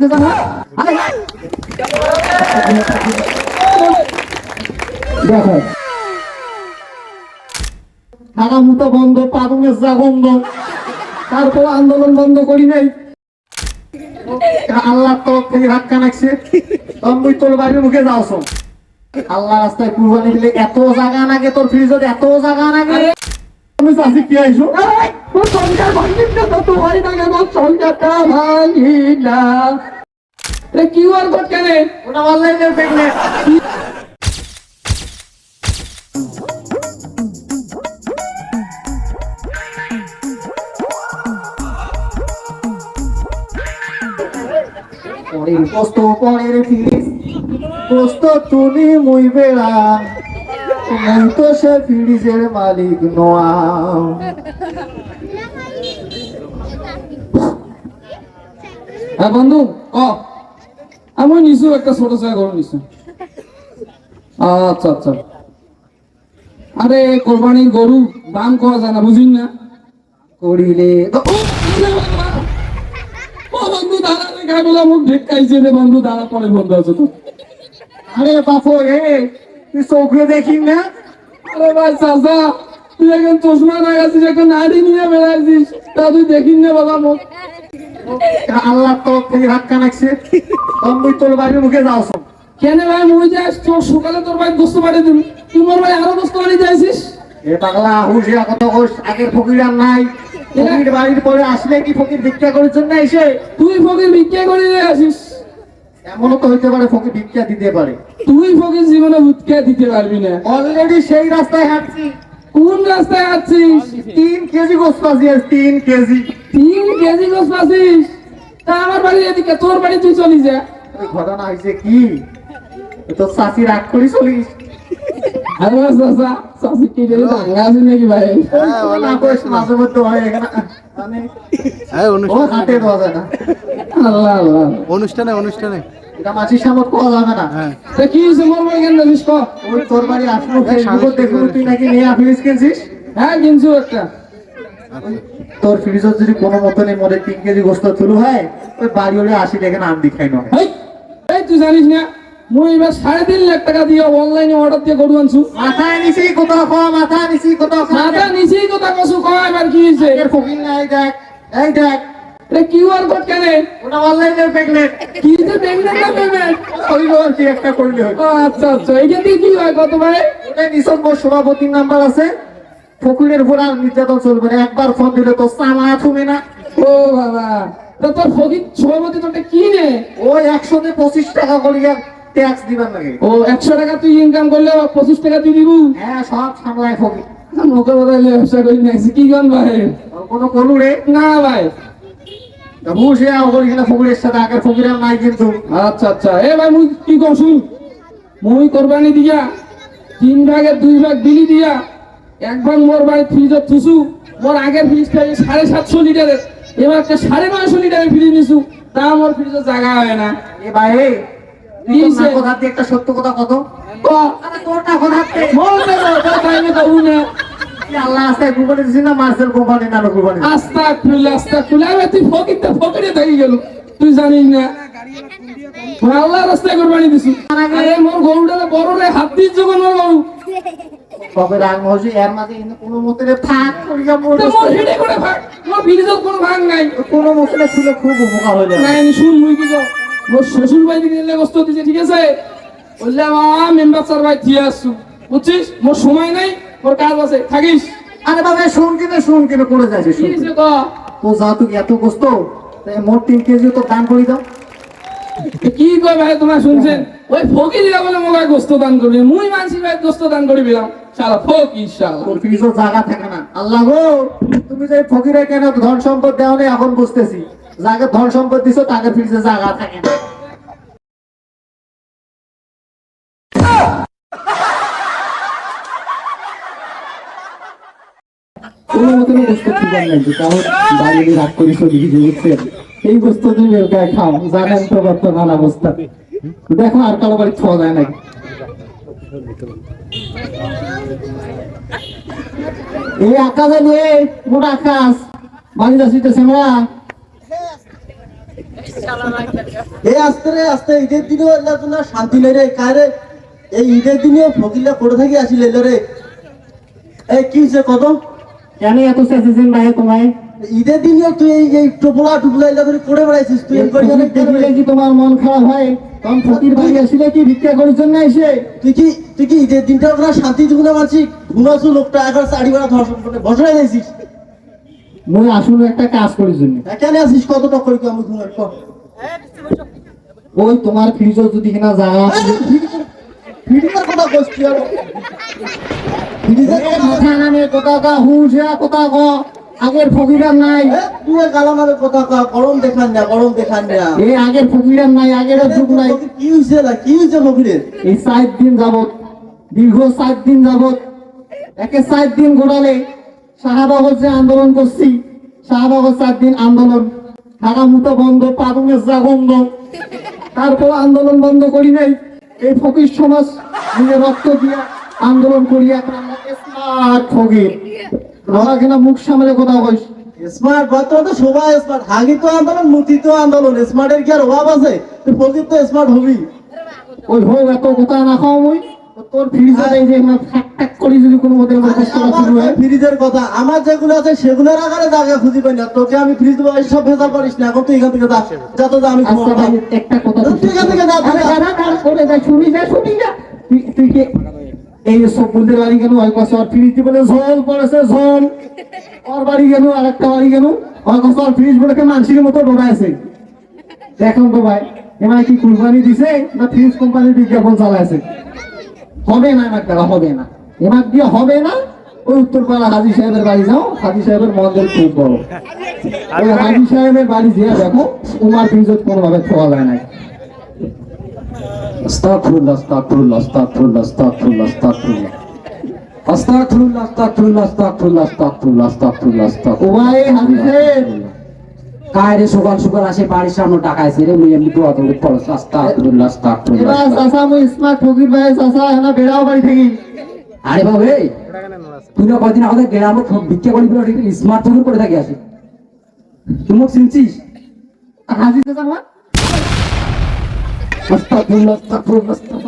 দেখো মুতো বন্ধ যা গন্ধ তারপর আন্দোলন বন্ধ করি নাই। আল্লাহ তরফ থেকে ধাক্কা নাকছে তখন তোর বাড়ির মুখে যাওছ আল্লাহ রাস্তায় কুরবানি দিলে এত জায়গা নাগে, তোর ফ্রিজত এত জায়গা নাগে। আমি চাষি কি তোর সংসার না তো তোমার নাগে তোর সংসারটা ভাঙি না। কিউআর কোড কেন? ওটা অনলাইনে দেখলে পরের কষ্ট পরের ফিরিস কষ্ট তুমি মুই বেড়া। মুই তো সে ফিরিজের মালিক নোয়া। হ্যাঁ বন্ধু, ক? আমি নিছু একটা ছোট চাই গরু নিছু আচ্ছা আচ্ছা। আরে, কোরবানির গরু দাম করা যায় না, বুঝিন না। করিলে বন্ধু, দাঁড়া রে মুখ ঢেকাইছে রে, বন্ধু, দাঁড়া, পরে বন্ধু আছে তো। আরে বাপু এ তুই চোখে দেখিস না? আরে ভাই চাচা তুই এখন চশমা লাগাছিস এখন নাড়ি নিয়ে বেড়াইছিস। তা তুই দেখিস না মুখ আল্লাহ থেকে নাকছে তুই তোর বাড়ির মুখে যাওছ কেন ভাই মুই যাস তোর সকালে তোর ভাই দোস্ত বাড়ি দিবি তুই মোর ভাই আরও দোস্ত বাড়ি যাইছিস এ পাগলা হুশিয়া কত আগের ফকির আর নাই। ফকির বাড়ির পরে আসলে কি ফকির ভিক্ষা না এসে? তুই ফকির ভিক্ষা করে আসিস। এমনও তো হইতে পারে ফকির ভিক্ষা দিতে পারে। তুই ফকির জীবনে ভিক্ষা দিতে পারবি না। অলরেডি সেই রাস্তায় হাঁটছি। কোন রাস্তায় আছিস তিন কেজি গোস পাচ্ছি তিন কেজি। তিন কেজি গোস পাচ্ছিস তা আমার বাড়ি এদিকে তোর বাড়ি তুই চলি যা। ঘটনা হয়েছে কি? এ তো চাষি রাগ করি চলিস। আরে বাস চাচা চাচি কি রে ভাঙা আছে নাকি ভাই? না কইস মাঝে মধ্যে হয় এখানে। হ্যাঁ অনুষ্ঠান আল্লাহ আল্লাহ। অনুষ্ঠানে অনুষ্ঠানে। এটা মাছির সামত পাওয়া যাবে না। হ্যাঁ। কি হয়েছে ওই তোর বাড়ি আসলো ফেসবুকে তুই নাকি নিয়ে ফ্রিজ কিনছিস? হ্যাঁ কিনছু একটা। তোর ফ্রিজত যদি কোনো মরে তিন কেজি গোস্ত তুলু হয় ওই বাড়ি হলে আশি টাকা নাম দিখাই নয়। এই তুই জানিস না? মুই এবার সাড়ে তিন লাখ টাকা দিয়ে অনলাইনে অর্ডার দিয়ে গরু আনছু। মাথায় নিছি কোথাও খাওয়া মাথা নিছি কোথাও মাথা নিচেই কথা কছু কয় এবার কি হয়েছে ফকির নাই দেখ এই দেখ। এটা কিউআর কোড কেন? ওটা অনলাইনে প্রেগনেন্ট কি যে পেমেন্ট না পেমেন্ট হইল আর কি একটা করলে হয় ও আচ্ছা আচ্ছা এইখান থেকে কি হয় কত ভাই ওটা নিছক মোর সভাপতির নাম্বার আছে। ফকিরের উপর আর নির্যাতন চলবে না। একবার ফোন দিলে তো সামা থুবে না। ও বাবা। তা তোর ফকির সভাপতি তোরটা কি নে ওই একশোতে পঁচিশ টাকা করিয়া ট্যাক্স দিবার লাগে। ও একশো টাকা তুই ইনকাম করলে পঁচিশ টাকা তুই দিবু? হ্যাঁ সব সামলায় ফকির মোকে বদলে ব্যবসা করি নাইছি কি গান ভাই? কোনো কলু রে? না ভাই। বসে করি কিনা ফকিরের সাথে আগের নাই কিন্তু। আচ্ছা আচ্ছা। এ ভাই মুই কি শুন? মুই কোরবানি দিয়া তিন ভাগের দুই ভাগ দিলি দিয়া এক ভাগ মোর বাড়ি ফ্রিজত থুসু মোর আগের ফ্রিজটা সাড়ে সাতশো লিটারের। এবার সাড়ে নয়শো লিটারের ফ্রিজ নিছু তা আমার ফ্রিজে জায়গা হয় না। এ ভাই কথা দিয়ে একটা সত্য কথা কত? না কথা না আল্লাহ আস্তায় কোম্পানি দিছিস না মার্সেল কোম্পানি নানো কোম্পানি আস্তা খুলে আস্তা খুলে আমি তুই ফকিরটা ফকিরে থাকি গেল। তুই জানিস না? আল্লাহ রাস্তায় কোরবানি দিছি। আরে মোর গরুটা বড় রে হাত দিস যখন মোর গরু। তবে রাগ মহসি এর মাঝে কিন্তু কোনো মতনে ফাঁক করিয়া মোর মোর হেডে করে ভাগ মোর ফ্রিজত কোনো ভাগ নাই। কোনো মতনে ছিল খুব উপকার হয়ে আমি শুন মুই কি যাও মোর শ্বশুর ভাই দিকে দিলে কষ্ট দিছে ঠিক আছে? বললে মা মেম্বার স্যার ভাই দিয়ে আসছু বুঝছিস? মোর সময় নাই মোর কাজ আছে থাকিস? আরে বাবা শুন কিনে শুন কিনে করে যাচ্ছে কি শুন তো যা তুই এত গোস্ত তাই মোট তিন কেজি তো দান করে দাও। কি কয় ভাই তোমার শুনছেন? ওই ফকিরা বলে মোগায় গোস্ত দান করবি। মুই মানসি ভাই গোস্ত দান করি দিলাম শালা ফকির শালা। তোর ফ্রিজও জায়গা থাকে না। আল্লাহ গো তুমি যে ফকিরে কেন ধন সম্পদ দেওয়া নেই এখন বুঝতেছি। যাকে ধন সম্পদ দিছো, তাকে ফ্রিজে জায়গা থাকে না। এই তুমি খাও? তো অবস্থা। দেখো আর কারও বাড়ি ছোঁয়া যায় নাকি? এই আকাশ মোটা আকাশ বাড়ি যাচ্ছিতেছে আমরা এই আস্তে রে আস্তে ঈদের দিনেও এলা তো শান্তি নেই রে কারে এই ঈদের দিনেও করে থাকি আসিল এলো রে? এই কি কত? কেন এত ভাই তোমায়? ঈদের দিনেও তুই এই এই টোপলা টুপলা এলা করে করে বেড়াইছিস? তুই এই করি দেখলে কি তোমার মন খারাপ হয়? তখন ফকির আসলে কি ভিক্ষা করার জন্য এসে? তুই কি তুই কি ঈদের দিনটা ওরা শান্তি দিব না মানছি ঘুমাছু লোকটা একবার চারি বেড়া ধর্ষণ করে বসে যাইছিস মুই আসলে একটা কাজ করার জন্য। কেন আসিস? কত টক করি আমি ওই তোমার ফ্রিজও যদি কিনা আছে, ফিরিজের কথা বসছি আর? ফিরিজের মাথা নামে কোথা কা হুঁশ কোথা ক। আগের ফকিরার নাই। তুই গালামালের কথা কয়া গরম দেখান না গরম দেখান না। এই আগের ফকিরার নাই আগের যুগ নাই। কি হয়েছে না কি হয়েছে ফকিরের? এই সাত দিন যাবত দীর্ঘ সাত দিন যাবত একে সাত দিন ঘোরালে শাহবাগত যে আন্দোলন করছি শাহবাগত সাত দিন আন্দোলন ঢাকা মুতো বন্ধ পাবনের যা বন্ধ। তারপর আন্দোলন বন্ধ করি নাই। এই ফকির সমাজ নিজের রক্ত দিয়া আন্দোলন করিয়া স্মার্ট ফকির। আমরা কিনা মুখ সামনে কথা কইস। স্মার্ট বর্তমান তো সবাই স্মার্ট হাগি তো আন্দোলন মুতি তো আন্দোলন। স্মার্টের কি আর অভাব আছে? ফকির তো স্মার্ট হবি। ওই হোক এত কথা না খাও মুই। তোর এই যে যদি কোনো শুরু হয়। ফ্রিজের কথা আমার যেগুলো আছে সেগুলোর আকারে জায়গা খুঁজি পাই না। তোকে আমি ফ্রিজ দেবো সব ভেজাল করিস না। এখন তুই এখান থেকে যা। যা তো আমি আচ্ছা ভাই একটা কথা তুই এখান থেকে যা, তুই আরে যা। দাদা দাঁড় করে যা শুনি যা শুনি যা। তুই তুই কি এই সব বলতে বাড়ি ওই আর ফ্রিজ বলে ঝোল পড়েছে ঝোল। ওর বাড়ি আর একটা বাড়ি ওই আর ফ্রিজ বলে মতো ডোবাইছে দেখুন তো ভাই এবার কি কুরবানি দিছে না ফ্রিজ কোম্পানির বিজ্ঞাপন চালাইছে? হবে না এবার দেওয়া হবে না। এবার দিয়ে হবে না ওই উত্তরপাড়া হাজি সাহেবের বাড়ি যাও হাজি সাহেবের মন্দির খুব বড়। ওই হাজি সাহেবের বাড়ি যেয়ে দেখো উমার ফ্রিজত কোনোভাবে ছোঁয়া যায় না আস্তাগফিরুল্লাহ আস্তাগফিরুল্লাহ আস্তাগফিরুল্লাহ আস্তাগফিরুল্লাহ আস্তাগফিরুল্লাহ। আস্তাগফিরুল্লাহ আস্তাগফিরুল্লাহ আস্তাগফিরুল্লাহ আস্তাগফিরুল্লাহ আস্তাগফিরুল্লাহ আস্তাগফিরুল্লাহ। ওমাই হাজি সাহেব। কায়রে সকাল সকাল আসে বাড়ির সামনে টাকা আছে রে মুই এমনি দোয়া দৌড়ে পড়ছ আস্তাগফিরুল্লাহ আস্তাগফিরুল্লাহ এবার চাচা মুই স্মার্ট ফকির ভাই চাচা এনা বেড়াও বাড়ি থেকে। আরে বাবু এই তুই না কদিন আমাদের গ্রামে খুব ভিক্ষা করি বলে স্মার্ট ফোন করে থাকি আসে। তুই মুখ চিনছিস? হাজি চাচা আমার আস্তাগফিরুল্লাহ আস্তাগফিরুল্লাহ আস্তাগফিরুল্লাহ।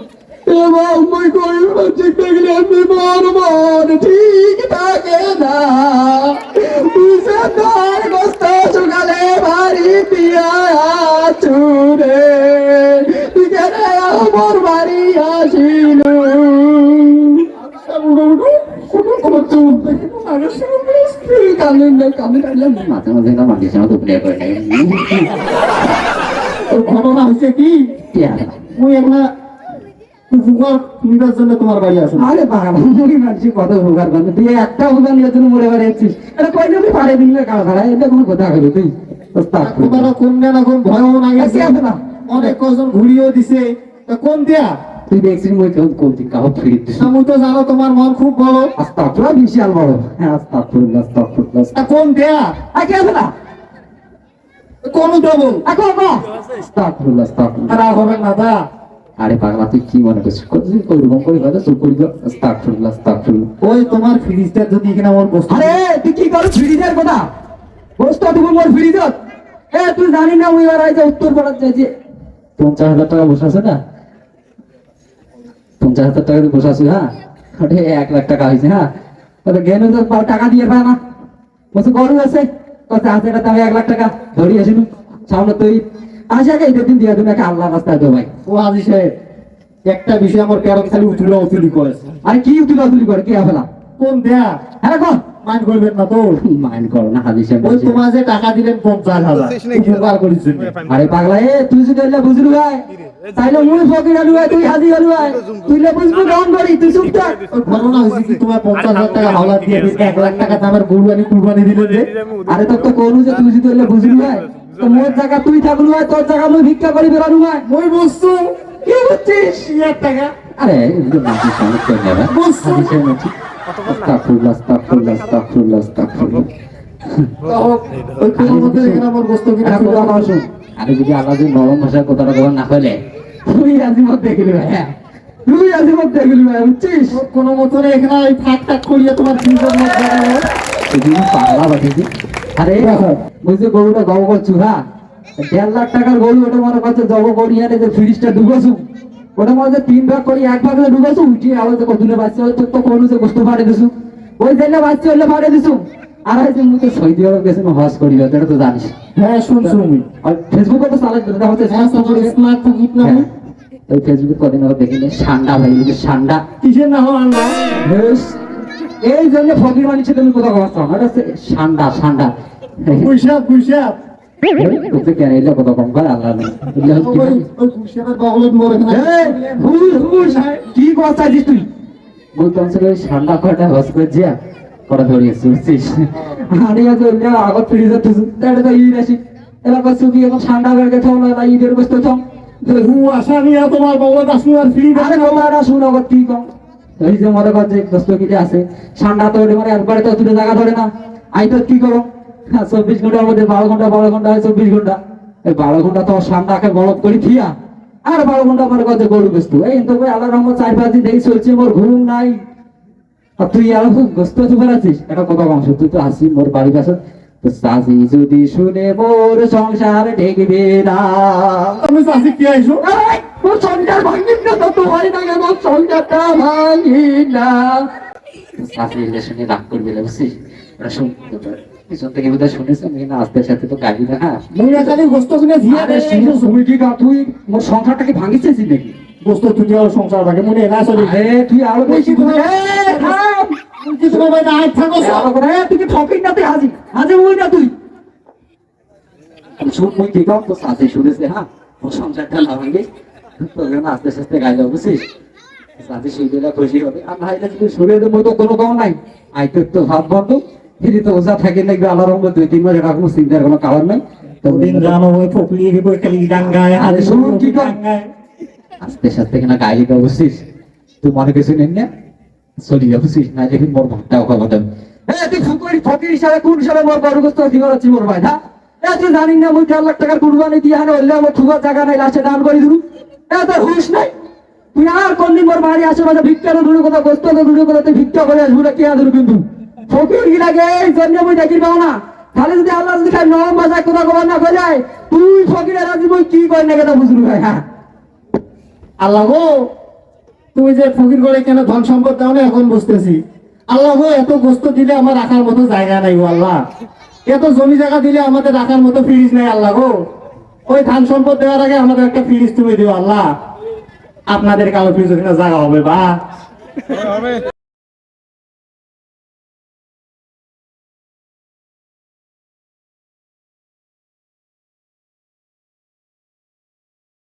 এবং মই কই বাচ্চা গেলে আমি মন মন ঠিক থাকে না বুঝে তার বস্তা সকালে বাড়ি দিয়া চুরে বিকেলে আমার বাড়ি আসিল মাথা মাথা মাটি সামনে তো ঘটনা হয়েছে কি? মুই একলা নিবার জন্য তোমার বাড়ি আসুন আরে বাবা মুড়ি মারছি কত উপকার করবে তুই একটা উপকার নিয়ে তুমি মরে বেড়াচ্ছিস এটা কই তুমি পারে দিন না কাল খাড়া এটা কোনো কথা কইলো তুই তোমার কোন না কোন ভয় না গেছে না? অনেক কজন ঘুরিয়েও দিছে। তা কোন দিয়া তুই দেখছিস মই কেউ কোনটি কাহ ফিরে আমি তো জানো তোমার মন খুব বড়। আস্তা তোরা বিশাল বড়। হ্যাঁ আস্তা ফুল্লা তা কোন দেয়া আগে আছে না। কোন দেবো আগে না। আস্তা ফুল্লা আস্তা আর হবে না দা আরে পাগলা তুই কি মনে করছিস? কতদিন ওইরকম করে কথা চুপ করি আস্তা ফুল্লা আস্তা ফুল্লা ওই তোমার ফ্রিজটা যদি কিনা আমার বস্তু। আরে তুই কি করো ফ্রিজের কথা? বসতো তুমি মোর ফ্রিজত? এ তুই জানি না ওই আর আইছে উত্তর পাড়ার চাইছে পঞ্চাশ হাজার টাকা বসে আছে না? পঞ্চাশ হাজার টাকা বসে আছি হ্যাঁ? ওটা এক লাখ টাকা হয়েছে হ্যাঁ? তাহলে গেলে তো টাকা দিয়ে পায় না। বসে গরু আছে। কথা আছে এটা আমি এক লাখ টাকা ধরি আসিল সামনে তুই আসে আগে ঈদের দিন দিয়ে তুমি একটা আল্লাহ রাস্তায় দেবো ভাই। ও আজি সাহেব একটা বিষয় আমার কেরম খালি উতুলা উতুলি করেছে আরে কি উতুলা উতুলি করে কি আফেলা কোন দেয়া? হ্যাঁ কোন? মাইন্ড করবেন না তো। মাইন্ড করো না হাদিস ওই তোমার যে টাকা দিলেন পঞ্চাশ হাজার উপকার করিস আরে পাগলা এ তুই যদি এলে বুঝলু ভাই তাইলে মুই ফকির আলু ভাই তুই হাজি আলু ভাই। তুই লে বুঝবু করি তুই চুপ থাক। ঘটনা কি তোমার পঞ্চাশ হাজার টাকা হাওলা দিয়ে এক লাখ টাকা দামের গরুয়ানি কুরবানি দিলেন যে? আরে তোর তো করু যে তুই যদি এলে বুঝলু ভাই। তো মোর জায়গা তুই থাকলু ভাই তোর জায়গা মুই ভিক্ষা করি বেরানু ভাই ওই বস্তু কি করছিস হাজার টাকা। আরে বুঝছ? আস্তাগফিরুল্লাহ আস্তাগফিরুল্লাহ আস্তাগফিরুল্লাহ আস্তাগফিরুল্লাহ ওই কোনো মতে এখানে আমার বস্তু আরে যদি আল্লাহ যদি নরম ভাষায় কথাটা কবার না হলে। তুই আজিমত দেখলি হ্যাঁ তুই আজিমত দেখলি ভাই বুঝছিস? কোনো মতনে এখানে ফাঁক টাক করিয়া তোমার ফ্রিজের মধ্যে রাখো। তুই পাগলা বাটিছি আরে বুঝছে গরুটা গম করছু হ্যাঁ? দেড় লাখ টাকার গরু ওটা মনে করছে জব করি আরে যে ফ্রিজটা ঢুকাছু ওটা মনে হচ্ছে তিন ভাগ করি এক ভাগে ঢুকাছু উঠিয়ে আলো যে কতদিনে বাচ্চা হয়তো তো কোনো যে গোস্ত ফাটে দিছু ওই জন্য বাচ্চা হলে ফাটে দিছু আর হয়তো মুই তো সৌদি আরব গেছি হজ করি এটা তো জানিস। হ্যাঁ শুনছো আমি আর ফেসবুকে তো চালাই দিতে হচ্ছে স্মার্ট ফকির না? হ্যাঁ। ওই ফেসবুকে কদিন আগে দেখিনি সান্ডা ভাই এই সান্ডা। কিসের না হল আন্ডা এই জন্য ফকির মানুষের তুমি কোথাও কথা এটা হচ্ছে সান্ডা সান্ডা। এগুলো হচ্ছে কি কথা তুই? বলতাম হস করে যা ধরিয়েছি বুঝছিস? আরে আগত ফিরে তাহলে তো আসি। এখন বেড়ে না না বসতে আশা নিয়ে তোমার আর ফ্রি আরে এই যে মনে কর যে কি আছে ঠান্ডা তো মানে একবারে তো দুটো জায়গা ধরে না। আই তো কি করো হ্যাঁ, চব্বিশ ঘণ্টার মধ্যে বারো ঘণ্টা বারো ঘণ্টা হয় চব্বিশ ঘণ্টা। এই বারো ঘণ্টা তো ঠান্ডাকে বরফ করি থিয়া আর বারো ঘণ্টা মনে কর যে গরু বেস্তু। এই তো ভাই আল্লাহ রহমত চার পাঁচ দিন দেখি চলছে মোর ঘুম নাই। আর তুই আর গোস্ত চুপার আছিস? এটা কত অংশ তুই তো আসি মোর বাড়ির কাছে যদি শুনে মোর সংসার ঠেকবে না। আমি চাষি কি আইছো সংসার না হয় না কেন? সংসারটা ভাঙি না। সাথে রিলেশনে রাগ করবি না বুঝছিস? এটা শুন পিছন থেকে বোধহয় শুনেছ আমি না আস্তে সাথে তো গাড়ি না মুই গোস্ত কিনে দিয়া আরে শুনো, তুই কি গা- তুই মোর সংসারটাকে ভাঙিছিস নাকি? গোস্ত তুই আর সংসার মনে না চলি আরে তুই আরও বেশি তুই- বুঝে- থাম। কি তোমার ভাই না আজ থাকো এই, আরও করে, এই, তুই কি না তুই হাজি? হাজি হই না তুই। শুন মুই কি তো সাথে শুনেছে হ্যাঁ? সংসারটা না ভাঙিস না আস্তে আস্তে গাইলে বুঝছিস? সাথে শুনলে খুশি হবে। আর ভাইটা যদি শুনে দেবো তো কোনো কাম নাই। আই তো ভাব বন্ধ ফিরি তো ওজা থাকে নাকি আল্লাহ রহমত দুই তিন মাস এটা কোনো চিন্তার কোনো কারণ নাই। তো দিন জানো ওই ফকলি বই খালি ডাঙ্গায় আরে শুনুন কি? ডাঙ্গায় আস্তে আস্তে কিনা গাইলি তো বুঝছিস? তুই মনে কিছু নেন না? চলি যা বুঝছিস? না দেখি মোর ভাতটাও খাওয়া দেবে। হ্যাঁ তুই ফুকরি ফকির হিসাবে কোন হিসাবে মোর বড় গোস্ত দিবার আছে মোর ভাই এ তুই জানি না মুই চার লাখ টাকার কুরবানি দিয়ে হানে হইলে আমার থুবার জায়গা নাই লাস্টে দান করে দিলু এ তোর হুশ নাই। তুই আর কোনদিন মোর বাড়ি আশেপাশে ভিক্ষা তো কথা গোস্ত তো কথা তুই ভিক্ষা করে কে কিন্তু? ফকির এই জন্য মুই দেখি পাও না। যদি আল্লাহ যদি নরম কবার না যায় তুই ফকিরের রাজি, মুই কি করি না কথা বুঝলু ভাই? হ্যাঁ। আল্লাহ গো, তুমি যে ফকির করে কেন ধন সম্পদ দাও না, এখন বুঝতেছি। আল্লাহ গো, এত গোস্ত দিলে আমার রাখার মতো জায়গা নাই গো, আল্লাহ। এত জমি জায়গা দিলে আমাদের রাখার মতো ফ্রিজ নাই, আল্লাহ গো। ওই ধান সম্পদ দেওয়ার আগে আমাদের একটা ফিরিস তুমি দিও, আল্লাহ। আপনাদের কালো ফিরিস জায়গা হবে, বা।